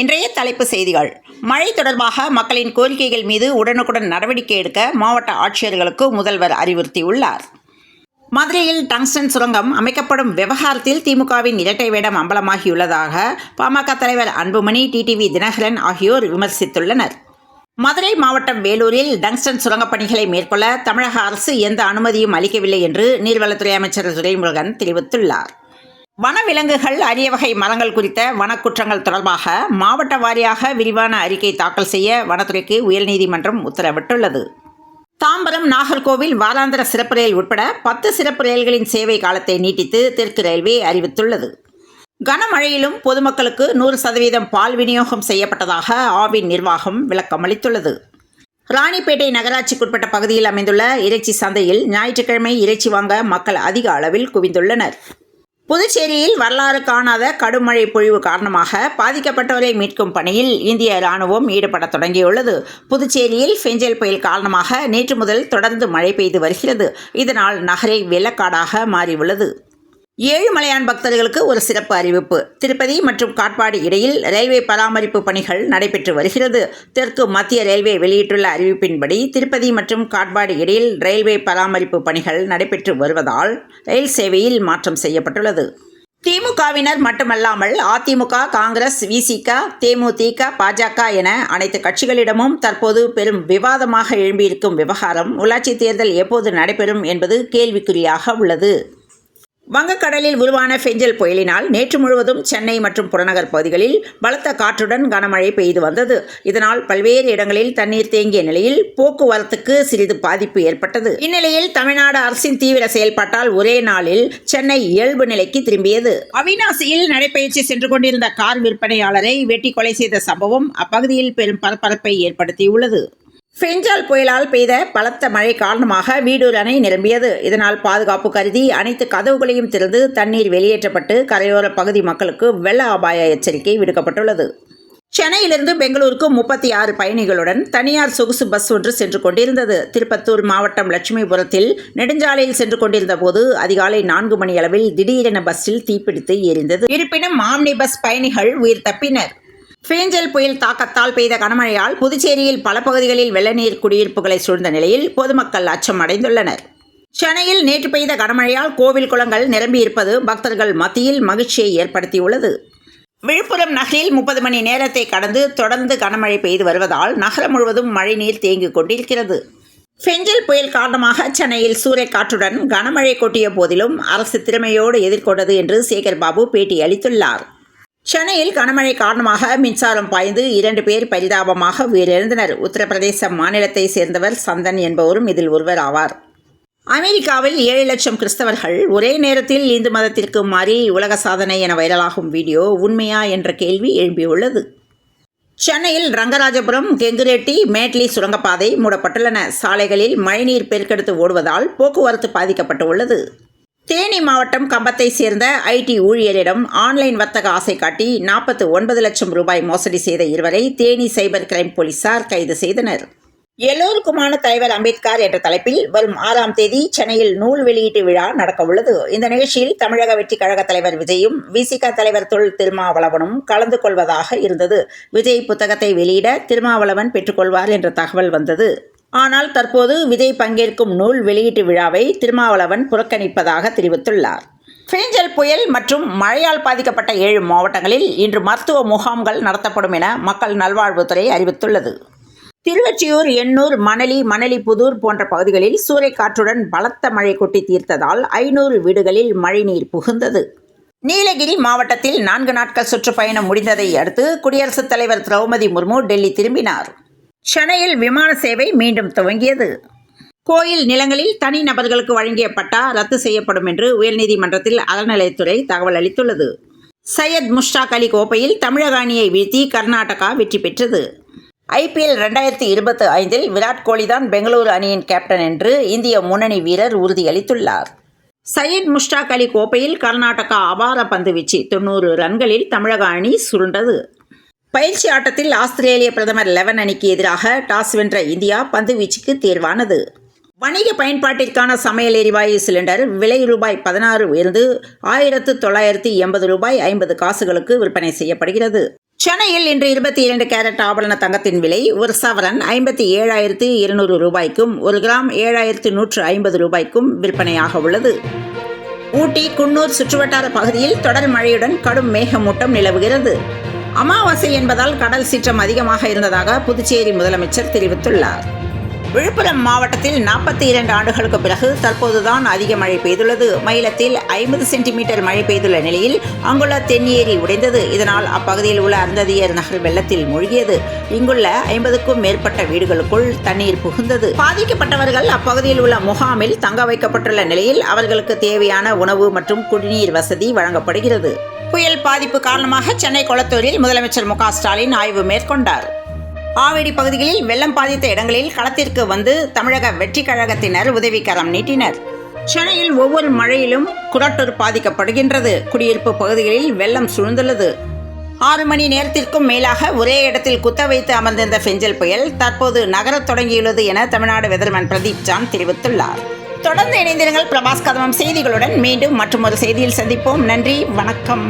இன்றைய தலைப்பு செய்திகள். மழை தொடர்பாக மக்களின் கோரிக்கைகள் மீது உடனுக்குடன் நடவடிக்கை எடுக்க மாவட்ட ஆட்சியர்களுக்கு முதல்வர் அறிவுறுத்தியுள்ளார். மதுரையில் டங்ஸ்டன் சுரங்கம் அமைக்கப்படும் விவகாரத்தில் திமுகவின் இரட்டை வேடம் அம்பலமாகியுள்ளதாக பாமக தலைவர் அன்புமணி டிடிவி தினகரன் ஆகியோர் விமர்சித்துள்ளனர். மதுரை மாவட்டம் வேலூரில் டங்ஸ்டன் சுரங்கப் பணிகளை மேற்கொள்ள தமிழக அரசு எந்த அனுமதியும் அளிக்கவில்லை என்று நீர்வளத்துறை அமைச்சர் துரைமுருகன் தெரிவித்துள்ளார். வனவிலங்குகள் அரிய வகை மரங்கள் குறித்த வனக்குற்றங்கள் தொடர்பாக மாவட்ட வாரியாக விரிவான அறிக்கை தாக்கல் செய்ய வனத்துறைக்கு உயர்நீதிமன்றம் உத்தரவிட்டுள்ளது. தாம்பரம் நாகர்கோவில் வாராந்திர சிறப்பு ரயில் உட்பட பத்து சிறப்பு ரயில்களின் சேவை காலத்தை நீட்டித்து தெற்கு ரயில்வே அறிவித்துள்ளது. கனமழையிலும் பொதுமக்களுக்கு நூறு சதவீதம் பால் விநியோகம் செய்யப்பட்டதாக ஆவின் நிர்வாகம் விளக்கமளித்துள்ளது ராணிப்பேட்டை நகராட்சிக்குட்பட்ட பகுதியில் அமைந்துள்ள இறைச்சி சந்தையில் ஞாயிற்றுக்கிழமை இறைச்சி வாங்க மக்கள் அதிக அளவில் குவிந்துள்ளனர். புதுச்சேரியில் வரலாறு காணாத கடும் மழை பொழிவு காரணமாக பாதிக்கப்பட்டவரை மீட்கும் பணியில் இந்திய ராணுவம் ஈடுபட தொடங்கியுள்ளது. புதுச்சேரியில் ஃபெஞ்சல் புயல் காரணமாக நேற்று முதல் தொடர்ந்து மழை பெய்து வருகிறது. இதனால் நகரை வெள்ளக்காடாக மாறியுள்ளது. ஏழுமலையான் பக்தர்களுக்கு ஒரு சிறப்பு அறிவிப்பு. திருப்பதி மற்றும் காட்பாடி இடையில் ரயில்வே பராமரிப்பு பணிகள் நடைபெற்று வருகிறது. தெற்கு மத்திய ரயில்வே வெளியிட்டுள்ள அறிவிப்பின்படி திருப்பதி மற்றும் காட்பாடி இடையில் ரயில்வே பராமரிப்பு பணிகள் நடைபெற்று வருவதால் ரயில் சேவையில் மாற்றம் செய்யப்பட்டுள்ளது. திமுகவினர் மட்டுமல்லாமல் அதிமுக காங்கிரஸ் விசிக தேமுதிக பாஜக என அனைத்து கட்சிகளிடமும் தற்போது பெரும் விவாதமாக எழும்பியிருக்கும் விவகாரம் உள்ளாட்சி தேர்தல் எப்போது நடைபெறும் என்பது கேள்விக்குறியாக உள்ளது. வங்கக்கடலில் உருவான ஃபெஞ்சல் புயலினால் நேற்று முழுவதும் சென்னை மற்றும் புறநகர் பகுதிகளில் பலத்த காற்றுடன் கனமழை பெய்து வந்தது. இதனால் பல்வேறு இடங்களில் தண்ணீர் தேங்கிய நிலையில் போக்குவரத்துக்கு சிறிது பாதிப்பு ஏற்பட்டது. இந்நிலையில் தமிழ்நாடு அரசின் தீவிர செயல்பாட்டால் ஒரே நாளில் சென்னை இயல்பு நிலைக்கு திரும்பியது. அவினாசியில் நடைபயிற்சி சென்று கொண்டிருந்த கார் விற்பனையாளரை வெட்டி கொலை செய்த சம்பவம் அப்பகுதியில் பெரும் பரபரப்பை ஏற்படுத்தியுள்ளது. ஃபெஞ்சால் புயலால் பெய்த பலத்த மழை காரணமாக வீடூர் அணை நிரம்பியது. இதனால் பாதுகாப்பு கருதி அனைத்து கதவுகளையும் திறந்து தண்ணீர் வெளியேற்றப்பட்டு கரையோர பகுதி மக்களுக்கு வெள்ள அபாய எச்சரிக்கை விடுக்கப்பட்டுள்ளது. சென்னையிலிருந்து பெங்களூருக்கு முப்பத்தி ஆறு பயணிகளுடன் தனியார் சொகுசு பஸ் ஒன்று சென்று கொண்டிருந்தது. திருப்பத்தூர் மாவட்டம் லட்சுமிபுரத்தில் நெடுஞ்சாலையில் சென்று கொண்டிருந்த போது அதிகாலை நான்கு மணி அளவில் திடீரென பஸ்ஸில் தீப்பிடித்து எரிந்தது. இருப்பினும் ஆம்னி பஸ் பயணிகள் உயிர் தப்பினர். ஃபேஞ்சல் புயல் தாக்கத்தால் பெய்த கனமழையால் புதுச்சேரியில் பல பகுதிகளில் வெள்ளநீர் குடியிருப்புகளை சூழ்ந்த நிலையில் பொதுமக்கள் அச்சம் அடைந்துள்ளனர் சென்னையில் நேற்று பெய்த கனமழையால் கோவில் குளங்கள் நிரம்பியிருப்பது பக்தர்கள் மத்தியில் மகிழ்ச்சியை ஏற்படுத்தியுள்ளது. விழுப்புரம் நகரில் முப்பது மணி நேரத்தை கடந்து தொடர்ந்து கனமழை பெய்து வருவதால் நகரம் முழுவதும் மழைநீர் தேங்கிக் கொண்டிருக்கிறது. ஃபெஞ்சல் புயல் காரணமாக சென்னையில் சூறைக்காற்றுடன் கனமழை கொட்டிய போதிலும் அரசு திறமையோடு எதிர்கொண்டது என்று சேகர் பாபு பேட்டி அளித்துள்ளார். சென்னையில் கனமழை காரணமாக மின்சாரம் பாய்ந்து இரண்டு பேர் பரிதாபமாக உயிரிழந்தனர். உத்தரப்பிரதேச மாநிலத்தை சேர்ந்தவர் சந்தன் என்பவரும் இதில் ஒருவர் ஆவார். அமெரிக்காவில் ஏழு லட்சம் கிறிஸ்தவர்கள் ஒரே நேரத்தில் இந்து மதத்திற்கு மாறி உலக சாதனை என வைரலாகும் வீடியோ உண்மையா என்ற கேள்வி எழும்பியுள்ளது. சென்னையில் ரங்கராஜபுரம் கெங்குரெட்டி மேட்லி சுரங்கப்பாதை மூடப்பட்டுள்ளன. சாலைகளில் மழைநீர் பெருக்கெடுத்து ஓடுவதால் போக்குவரத்து பாதிக்கப்பட்டுள்ளது. தேனி மாவட்டம் கம்பத்தை சேர்ந்த ஐடி ஊழியரிடம் ஆன்லைன் வர்த்தக ஆசை காட்டி நாற்பத்து ஒன்பது லட்சம் ரூபாய் மோசடி செய்த இருவரை தேனி சைபர் கிரைம் போலீசார் கைது செய்தனர். எல்லோருக்குமான தலைவர் அம்பேத்கர் என்ற தலைப்பில் வரும் ஆறாம் தேதி சென்னையில் நூல் வெளியீட்டு விழா நடக்கவுள்ளது இந்த நிகழ்ச்சியில் தமிழக வெற்றி கழக தலைவர் விஜயும் விசிக தலைவர் தொல் திருமாவளவனும் கலந்து கொள்வதாக இருந்தது. விஜய் புத்தகத்தை வெளியிட திருமாவளவன் பெற்றுக்கொள்வார் என்ற தகவல் வந்தது. ஆனால் தற்போது விஜய் பங்கேற்கும் நூல் வெளியீட்டு விழாவை திருமாவளவன் புறக்கணிப்பதாக தெரிவித்துள்ளார். ஃபேஞ்சல் புயல் மற்றும் மழையால் பாதிக்கப்பட்ட ஏழு மாவட்டங்களில் இன்று மருத்துவ முகாம்கள் நடத்தப்படும் என மக்கள் நல்வாழ்வுத்துறை அறிவித்துள்ளது. திருவொற்றியூர் எண்ணூர் மணலி மணலிபுதூர் போன்ற பகுதிகளில் சூறைக்காற்றுடன் பலத்த மழை கொட்டி தீர்த்ததால் ஐநூறு வீடுகளில் மழைநீர் புகுந்தது. நீலகிரி மாவட்டத்தில் நான்கு நாட்கள் சுற்றுப்பயணம் முடிந்ததை அடுத்து குடியரசுத் தலைவர் திரௌபதி முர்மு டெல்லி திரும்பினார். சென்னையில் விமான சேவை மீண்டும் துவங்கியது. கோயில் நிலங்களில் தனி நபர்களுக்கு வழங்கிய பட்டா ரத்து செய்யப்படும் என்று உயர்நீதிமன்றத்தில் அறநிலையத்துறை தகவல் அளித்துள்ளது. சையத் முஷ்டாக் அலி கோப்பையில் தமிழக அணியை வீழ்த்தி கர்நாடகா வெற்றி பெற்றது. ஐபிஎல் ரெண்டாயிரத்தி இருபத்தி ஐந்தில் விராட் கோலி தான் பெங்களூரு அணியின் கேப்டன் என்று இந்திய முன்னணி வீரர் உறுதியளித்துள்ளார். சையத் முஷ்டாக் அலி கோப்பையில் கர்நாடகா அபார பந்து வீச்சு தொண்ணூறு ரன்களில் தமிழக அணி சுருண்டது. பயிற்சி ஆட்டத்தில் ஆஸ்திரேலிய பிரதமர் லெவன் அணிக்கு எதிராக டாஸ் வென்ற இந்தியா பந்து வீச்சுக்கு தேர்வானது. வணிக பயன்பாட்டிற்கான சமையல் எரிவாயு சிலிண்டர் விலை ரூபாய் பதினாறு உயர்ந்து ஆயிரத்து தொள்ளாயிரத்தி எண்பது ரூபாய் ஐம்பது காசுகளுக்கு விற்பனை செய்யப்படுகிறது. சென்னையில் இன்று இருபத்தி இரண்டு கேரட் ஆபரண தங்கத்தின் விலை ஒரு சவரன் ஐம்பத்தி ஏழாயிரத்து இருநூறு ரூபாய்க்கும் ஒரு கிராம் ஏழாயிரத்து நூற்று ஐம்பது ரூபாய்க்கும் விற்பனையாக உள்ளது. ஊட்டி குன்னூர் சுற்றுவட்டார பகுதியில் தொடர் மழையுடன் கடும் மேகமூட்டம் நிலவுகிறது. அமாவாசை என்பதால் கடல் சீற்றம் அதிகமாக இருந்ததாக புதுச்சேரி முதலமைச்சர் தெரிவித்துள்ளார். விழுப்புரம் மாவட்டத்தில் நாற்பத்தி இரண்டு ஆண்டுகளுக்கு பிறகு தற்போதுதான் அதிக மழை பெய்துள்ளது. மயிலத்தில் ஐம்பது சென்டிமீட்டர் மழை பெய்துள்ள நிலையில் அங்குள்ள தென்னியேரி உடைந்தது. இதனால் அப்பகுதியில் உள்ள அந்ததியர் நகர் வெள்ளத்தில் மூழ்கியது. இங்குள்ள ஐம்பதுக்கும் மேற்பட்ட வீடுகளுக்குள் தண்ணீர் புகுந்தது. பாதிக்கப்பட்டவர்கள் அப்பகுதியில் உள்ள முகாமில் தங்க வைக்கப்பட்டுள்ள நிலையில் அவர்களுக்கு தேவையான உணவு மற்றும் குடிநீர் வசதி வழங்கப்படுகிறது. புயல் பாதிப்பு காரணமாக சென்னை கொளத்தூரில் முதலமைச்சர் மு ஸ்டாலின் ஆய்வு மேற்கொண்டார். ஆவேடி பகுதிகளில் வெள்ளம் பாதித்த இடங்களில் களத்திற்கு வந்து தமிழக வெற்றி கழகத்தினர் உதவிக்கரம் நீட்டினர். சென்னையில் ஒவ்வொரு மழையிலும் குடட்டூர் பாதிக்கப்படுகின்றது. குடியிருப்பு பகுதிகளில் வெள்ளம் சூழ்ந்துள்ளது. ஆறு மணி நேரத்திற்கும் மேலாக ஒரே இடத்தில் குத்த வைத்து அமர்ந்திருந்த பெஞ்சல் புயல் தற்போது நகரத் தொடங்கியுள்ளது என தமிழ்நாடு வெதர்மேன் பிரதீப் ஜான் தெரிவித்துள்ளார். தொடர்ந்து இணைந்திருங்கள் பிரபாஸ் கதமம் செய்திகளுடன். மீண்டும் மற்றும் ஒரு செய்தியில் சந்திப்போம். நன்றி வணக்கம்.